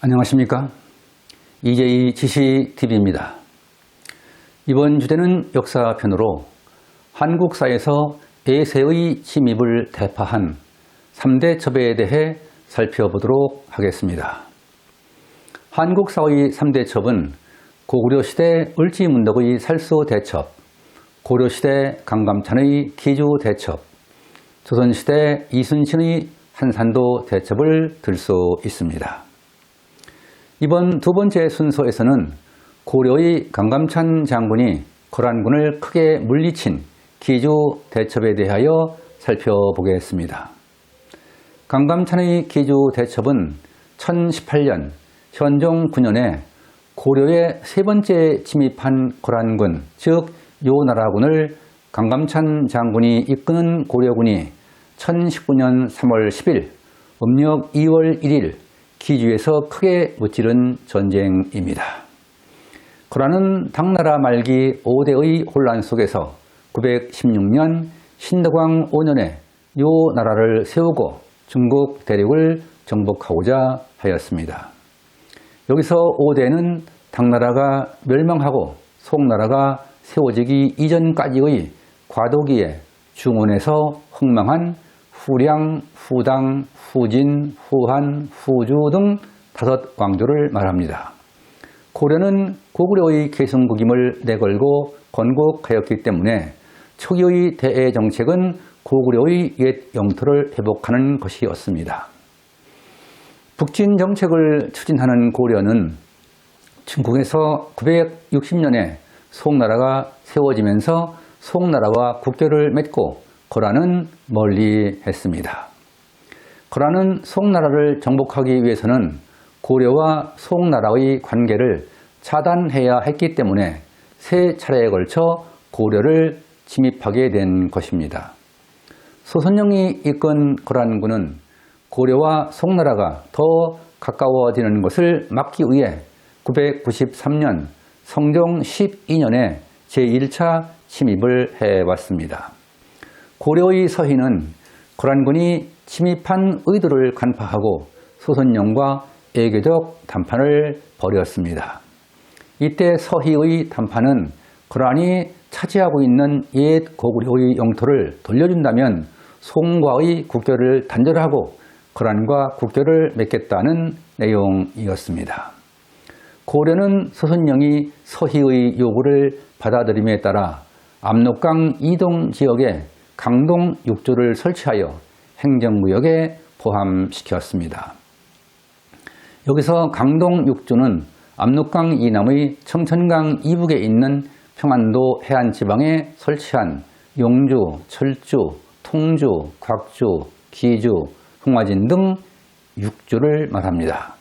안녕하십니까. 이재희 지시TV입니다. 이번 주제는 역사편으로 한국사에서 에세의 침입을 대파한 3대 첩에 대해 살펴보도록 하겠습니다. 한국사의 3대 첩은 고구려시대 을지문덕의 살수대첩, 고려시대 강감찬의 기주 대첩, 조선시대 이순신의 한산도 대첩을 들 수 있습니다. 이번 두 번째 순서에서는 고려의 강감찬 장군이 거란군을 크게 물리친 기주 대첩에 대하여 살펴보겠습니다. 강감찬의 기주 대첩은 1018년 현종 9년에 고려의 세 번째 침입한 거란군, 즉 요나라군을 강감찬 장군이 이끄는 고려군이 1019년 3월 10일, 음력 2월 1일 기주에서 크게 무찌른 전쟁입니다. 고라는 당나라 말기 5대의 혼란 속에서 916년 신덕왕 5년에 요 나라를 세우고 중국 대륙을 정복하고자 하였습니다. 여기서 5대는 당나라가 멸망하고 송나라가 세워지기 이전까지의 과도기에 중원에서 흥망한 후량, 후당, 후진, 후한, 후주 등 다섯 왕조를 말합니다. 고려는 고구려의 계승국임을 내걸고 건국하였기 때문에 초기의 대애 정책은 고구려의 옛 영토를 회복하는 것이었습니다. 북진 정책을 추진하는 고려는 중국에서 960년에 송나라가 세워지면서 송나라와 국교를 맺고 고라는 멀리 했습니다. 고라는 송나라를 정복하기 위해서는 고려와 송나라의 관계를 차단해야 했기 때문에 세 차례에 걸쳐 고려를 침입하게 된 것입니다. 소선영이 이끈 고란군은 고려와 송나라가 더 가까워지는 것을 막기 위해 993년 성종 12년에 제1차 침입을 해왔습니다. 고려의 서희는 고란군이 침입한 의도를 간파하고 소선영과 애교적 담판을 벌였습니다. 이때 서희의 담판은 고란이 차지하고 있는 옛 고구려의 영토를 돌려준다면 송과의 국교를 단절하고 고란과 국교를 맺겠다는 내용이었습니다. 고려는 서선영이 서희의 요구를 받아들임에 따라 압록강 이동 지역에 강동 육조를 설치하여 행정구역에 포함시켰습니다. 여기서 강동 육조는 압록강 이남의 청천강 이북에 있는 평안도 해안 지방에 설치한 용주, 철주, 통주, 곽주, 기주, 흥화진 등 육주를 말합니다.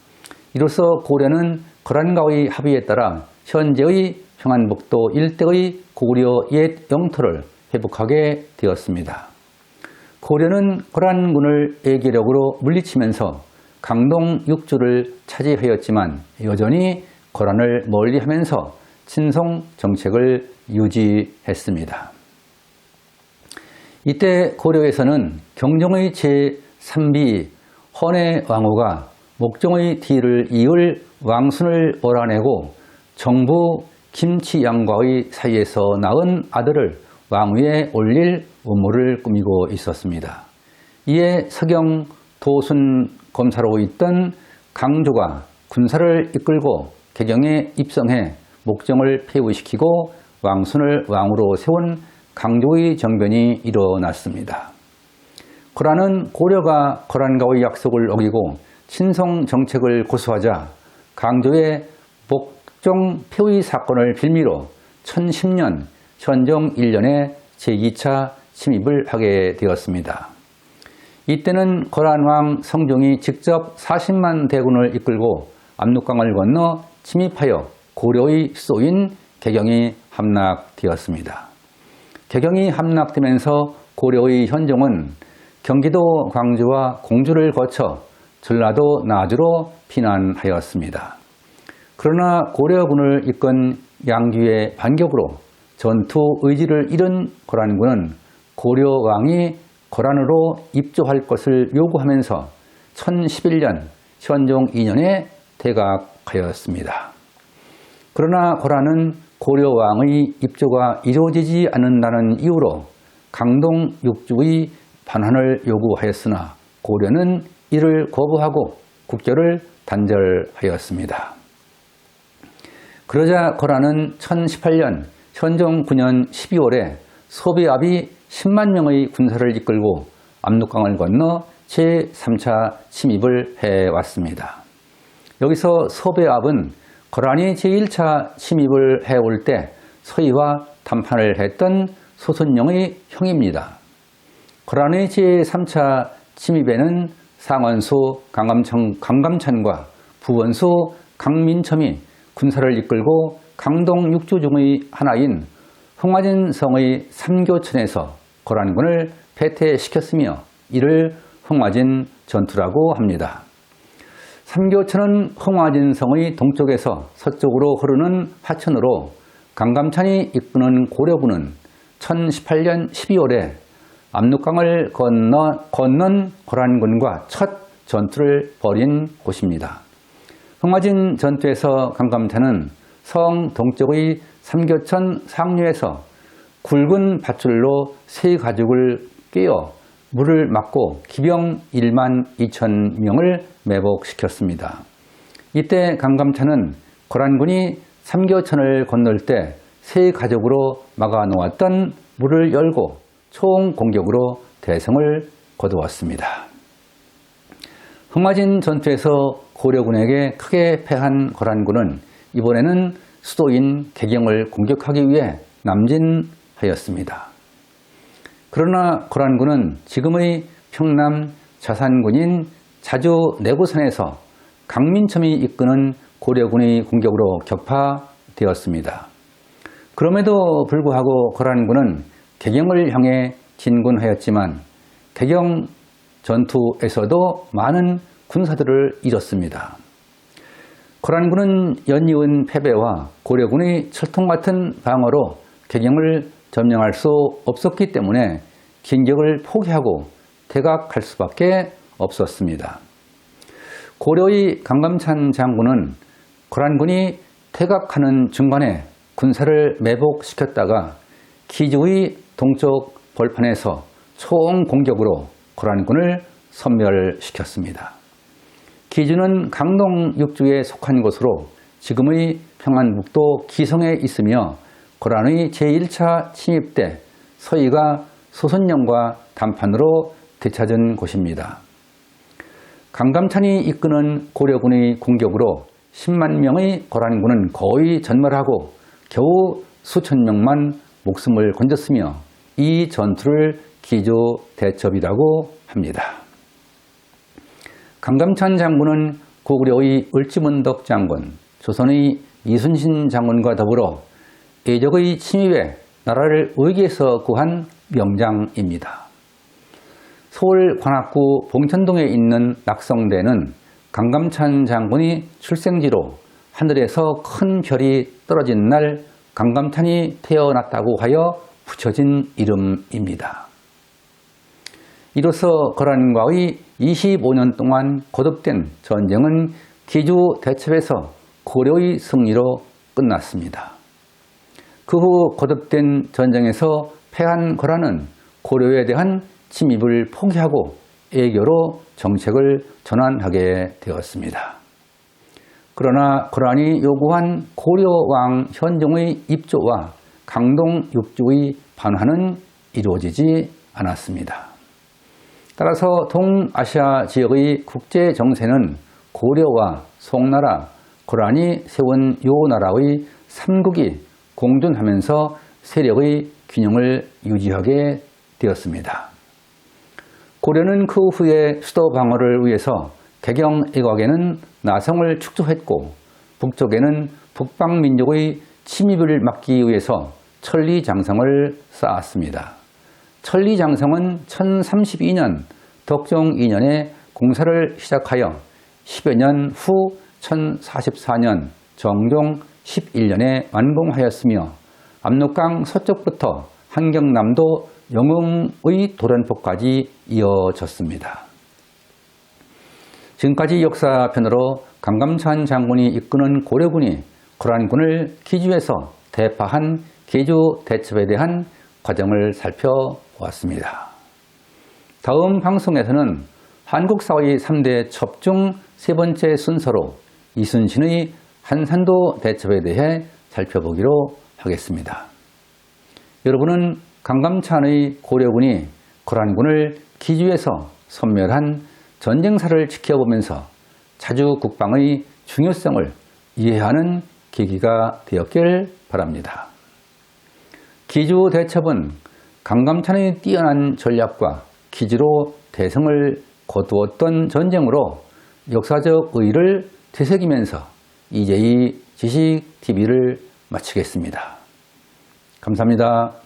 이로써 고려는 거란과의 합의에 따라 현재의 평안북도 일대의 고구려 옛 영토를 회복하게 되었습니다. 고려는 고란군을 애기력으로 물리치면서 강동 육주를 차지하였지만 여전히 고란을 멀리하면서 친송 정책을 유지했습니다. 이때 고려에서는 경종의 제3비 헌의 왕후가 목종의 뒤를 이을 왕순을 몰아내고 정부 김치양과의 사이에서 낳은 아들을 왕위에 올릴 음모를 꾸미고 있었습니다. 이에 서경 도순 검사로 있던 강조가 군사를 이끌고 개경에 입성해 목정을 폐위시키고 왕순을 왕으로 세운 강조의 정변이 일어났습니다. 고란은 고려가 고란과의 약속을 어기고 친성 정책을 고수하자 강조의 목정 폐위 사건을 빌미로 1010년 현종 1년에 제2차 침입을 하게 되었습니다. 이때는 고란왕 성종이 직접 40만 대군을 이끌고 압록강을 건너 침입하여 고려의 수도인 개경이 함락되었습니다. 개경이 함락되면서 고려의 현종은 경기도 광주와 공주를 거쳐 전라도 나주로 피난하였습니다. 그러나 고려군을 이끈 양귀의 반격으로 전투 의지를 잃은 고란군은 고려 왕이 고란으로 입조할 것을 요구하면서 1011년 현종 2년에 대각하였습니다. 그러나 고란은 고려 왕의 입조가 이루어지지 않는다는 이유로 강동 육주의 반환을 요구하였으나 고려는 이를 거부하고 국교를 단절하였습니다. 그러자 고란은 1018년 현종 9년 12월에 소비압이 10만 명의 군사를 이끌고 압록강을 건너 제3차 침입을 해왔습니다. 여기서 소배압은 거란이 제1차 침입을 해올 때 서희와 담판을 했던 소선영의 형입니다. 거란의 제3차 침입에는 상원소 강감천, 강감찬과 부원소 강민첨이 군사를 이끌고 강동 육주 중의 하나인 흥화진 성의 삼교천에서 고란군을 패퇴시켰으며 이를 흥화진 전투라고 합니다. 삼교천은 흥화진 성의 동쪽에서 서쪽으로 흐르는 하천으로 강감찬이 이끄는 고려군은 1018년 12월에 압록강을 건너, 건넌 고란군과 첫 전투를 벌인 곳입니다. 흥화진 전투에서 강감찬은 성 동쪽의 삼교천 상류에서 굵은 밧줄로 세 가죽을 꿰어 물을 막고 기병 1만 2천 명을 매복시켰습니다. 이때 강감찬은 고란군이 삼교천을 건널 때세 가죽으로 막아 놓았던 물을 열고 총 공격으로 대성을 거두었습니다. 흥화진 전투에서 고려군에게 크게 패한 고란군은 이번에는 수도인 개경을 공격하기 위해 남진하였습니다. 그러나 고란군은 지금의 평남 자산군인 자주 내구산에서 강민첨이 이끄는 고려군의 공격으로 격파되었습니다. 그럼에도 불구하고 고란군은 개경을 향해 진군하였지만 개경 전투에서도 많은 군사들을 잃었습니다. 고란군은 연이은 패배와 고려군의 철통 같은 방어로 개경을 점령할 수 없었기 때문에 진격을 포기하고 대각할 수밖에 없었습니다. 고려의 강감찬 장군은 고란군이 퇴각하는 중간에 군사를 매복시켰다가 기주의 동쪽 벌판에서 총 공격으로 고란군을 섬멸시켰습니다. 기주는 강동 육주에 속한 곳으로 지금의 평안북도 기성에 있으며 고란의 제1차 침입 때 서희가 소선령과 단판으로 되찾은 곳입니다. 강감찬이 이끄는 고려군의 공격으로 10만 명의 고란군은 거의 전멸하고 겨우 수천 명만 목숨을 건졌으며 이 전투를 기조 대첩이라고 합니다. 강감찬 장군은 고구려의 을지문덕 장군, 조선의 이순신 장군과 더불어 예적의 침입에 나라를 위기에서 구한 명장입니다. 서울 관악구 봉천동에 있는 낙성대는 강감찬 장군이 출생지로 하늘에서 큰 별이 떨어진 날 강감찬이 태어났다고 하여 붙여진 이름입니다. 이로써 거란과의 25년 동안 거듭된 전쟁은 기주 대첩에서 고려의 승리로 끝났습니다. 그 후 거듭된 전쟁에서 패한 거란은 고려에 대한 침입을 포기하고 애교로 정책을 전환하게 되었습니다. 그러나 고란이 요구한 고려 왕 현종의 입조와 강동 육주의 반환은 이루어지지 않았습니다. 따라서 동아시아 지역의 국제 정세는 고려와 송나라, 고란이 세운 요 나라의 삼국이 공존하면서 세력의 균형을 유지하게 되었습니다. 고려는 그 후에 수도 방어를 위해서 개경 애곽에는 나성을 축조했고 북쪽에는 북방 민족의 침입을 막기 위해서 천리장성을 쌓았습니다. 천리장성은 1032년 덕종 2년에 공사를 시작하여 10여 년 후 1044년 정종 11년에 완공하였으며 압록강 서쪽부터 한경남도 영웅의 도련포까지 이어졌습니다. 지금까지 역사편으로 강감찬 장군이 이끄는 고려군이 고란군을 기주에서 대파한 계주 대첩에 대한 과정을 살펴보았습니다. 다음 방송에서는 한국 사회의 3대 첩중 세 번째 순서로 이순신의 한산도 대첩에 대해 살펴보기로 하겠습니다. 여러분은 강감찬의 고려군이 고란군을 기주에서 섬멸한 전쟁사를 지켜보면서 자주 국방의 중요성을 이해하는 계기가 되었길 바랍니다. 기주 대첩은 강감찬의 뛰어난 전략과 기지로 대성을 거두었던 전쟁으로 역사적 의의를 되새기면서 이제의 지식TV를 마치겠습니다. 감사합니다.